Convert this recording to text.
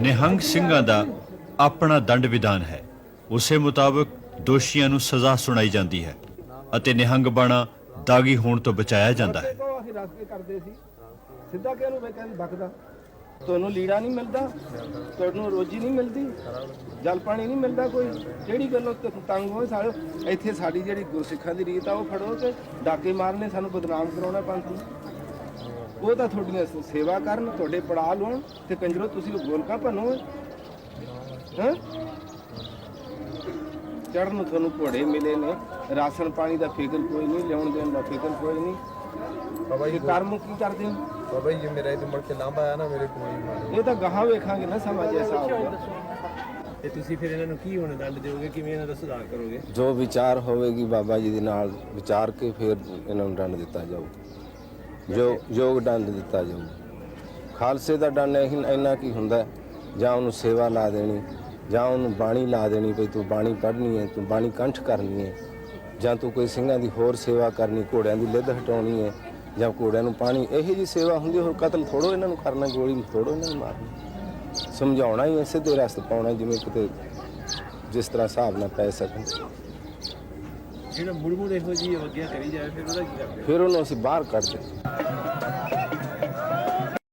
ਨਿਹੰਗ ਸਿੰਘਾਂ ਦਾ ਆਪਣਾ ਦੰਡ ਵਿਧਾਨ ਹੈ। ਉਸੇ ਮੁਤਾਬਕ ਦੋਸ਼ੀਆਂ ਨੂੰ ਸਜ਼ਾ ਸੁਣਾਈ ਜਾਂਦੀ ਹੈ ਅਤੇ ਨਿਹੰਗ ਬਾਣਾ ਦਾਗੀ ਹੋਣ ਤੋਂ ਬਚਾਇਆ ਜਾਂਦਾ ਹੈ। ਸਿੱਧਾ ਕਿ ਉਹਨੂੰ ਵੇਖਣ ਬਕਦਾ। ਤੁਹਾਨੂੰ ਲੀੜਾ ਨਹੀਂ ਮਿਲਦਾ, ਤੁਹਾਨੂੰ ਰੋਜੀ ਨਹੀਂ ਮਿਲਦੀ, ਜਲ ਪਾਣੀ ਨਹੀਂ ਮਿਲਦਾ ਕੋਈ। ਕਿਹੜੀ ਗੱਲੋਂ ਤੰਗ ਹੋਏ ਸਾਰੇ? ਇੱਥੇ ਸਾਡੀ ਜਿਹੜੀ ਗੁਰਸਿੱਖਾਂ ਦੀ ਰੀਤ ਆ, ਉਹ ਫੜੋ ਤੇ ਡਾਕੇ ਮਾਰਨੇ, ਸਾਨੂੰ ਬਦਨਾਮ ਕਰਾਉਣਾ ਪੰਥ ਨੂੰ। ਉਹ ਤਾਂ ਤੁਹਾਡੀਆਂ ਸ- ਸੇਵਾ ਕਰਨ ਤੁਹਾਡੇ ਪੜਾ ਲਾਉਣ ਤੇ ਕੰਜਰੋ ਤੁਸੀਂ ਉਹ ਗੋਲਕਾ ਭੰਨੋ। ਹੈ? ਚੜਨ ਨੂੰ ਤੁਹਾਨੂੰ ਘੋੜੇ ਮਿਲੇ ਨੇ। ਰਾਸ਼ਨ ਪਾਣੀ ਦਾ ਫਿਕਰ ਕੋਈ ਨਹੀਂ ਲਿਆਉਣ ਦੇਣ ਦਾ ਫਿਕਰ ਕੋਈ ਨਹੀਂ। ਬਾਬਾ ਜੀ ਇਹ ਕਰਮ ਕੀ ਕਰਦੇ ਹੋ? ਬਾਬਾ ਜੀ ਮੇਰਾ ਇਹ ਮੁੜ ਕੇ ਲਾਂਭਾ ਆਇਆ ਨਾ ਮੇਰੇ ਕੋਈ ਮਾਰ ਇਹ ਤਾਂ ਗਾਹਾਂ ਵੇਖਾਂਗੇ ਨਾ ਸਮਾਂ ਜੈਸਾ ਹੋਊਗਾ ਤੇ ਤੁਸੀਂ ਫਿਰ ਇਹਨਾਂ ਨੂੰ ਕੀ ਹੁਣ ਦੰਡ ਦਿਓਗੇ? ਕਿਵੇਂ ਇਹਨਾਂ ਦਾ ਸੁਧਾਰ ਕਰੋਗੇ? ਜੋ ਵਿਚਾਰ ਹੋਵੇਗੀ ਬਾਬਾ ਜੀ ਦੇ ਨਾਲ ਵਿਚਾਰ ਕੇ ਫਿਰ ਇਹਨਾਂ ਨੂੰ ਦੰਡ ਦਿੱਤਾ ਜਾਊ ਜੋ ਯੋਗ ਦੰਡ ਦਿੱਤਾ ਜਾਊ। ਖਾਲਸੇ ਦਾ ਡੰਡ ਇਹ ਇੰਨਾ ਕੀ ਹੁੰਦਾ ਜਾਂ ਉਹਨੂੰ ਸੇਵਾ ਲਾ ਦੇਣੀ, ਜਾਂ ਉਹਨੂੰ ਬਾਣੀ ਲਾ ਦੇਣੀ, ਵੀ ਤੂੰ ਬਾਣੀ ਪੜ੍ਹਨੀ ਹੈ, ਤੂੰ ਬਾਣੀ ਕੰਠ ਕਰਨੀ ਹੈ, ਜਾਂ ਤੂੰ ਕੋਈ ਸਿੰਘਾਂ ਦੀ ਹੋਰ ਸੇਵਾ ਕਰਨੀ, ਘੋੜਿਆਂ ਦੀ ਲਿੱਧ ਹਟਾਉਣੀ ਹੈ, ਜਾਂ ਘੋੜਿਆਂ ਨੂੰ ਪਾਣੀ, ਇਹੋ ਜੀ ਸੇਵਾ ਹੁੰਦੀ ਹੋਰ ਕਤਲ ਥੋੜੋ ਇਹਨਾਂ ਨੂੰ ਕਰਨਾ, ਗੋਲੀ ਥੋੜੋ ਇਹਨਾਂ ਨੂੰ ਮਾਰਨੀ। ਸਮਝਾਉਣਾ ਹੀ ਇਸੇ ਤੇ ਰਸਤ ਪਾਉਣਾ, ਜਿਵੇਂ ਕਿਤੇ ਜਿਸ ਤਰ੍ਹਾਂ ਹਿਸਾਬ ਨਾਲ ਪੈ ਸਕਣ। ਜਿਹੜਾ ਮੁੜ ਮੁੜ ਇਹੋ ਜਿਹੀ ਅਵਗਿਆ ਕਰੀ ਜਾਵੇ, ਫਿਰ ਉਹਦਾ ਕੀ ਕਰਦੇ? ਫਿਰ ਉਹਨੂੰ ਅਸੀਂ ਬਾਹਰ ਕੱਢ ਦਿੰਦੇ।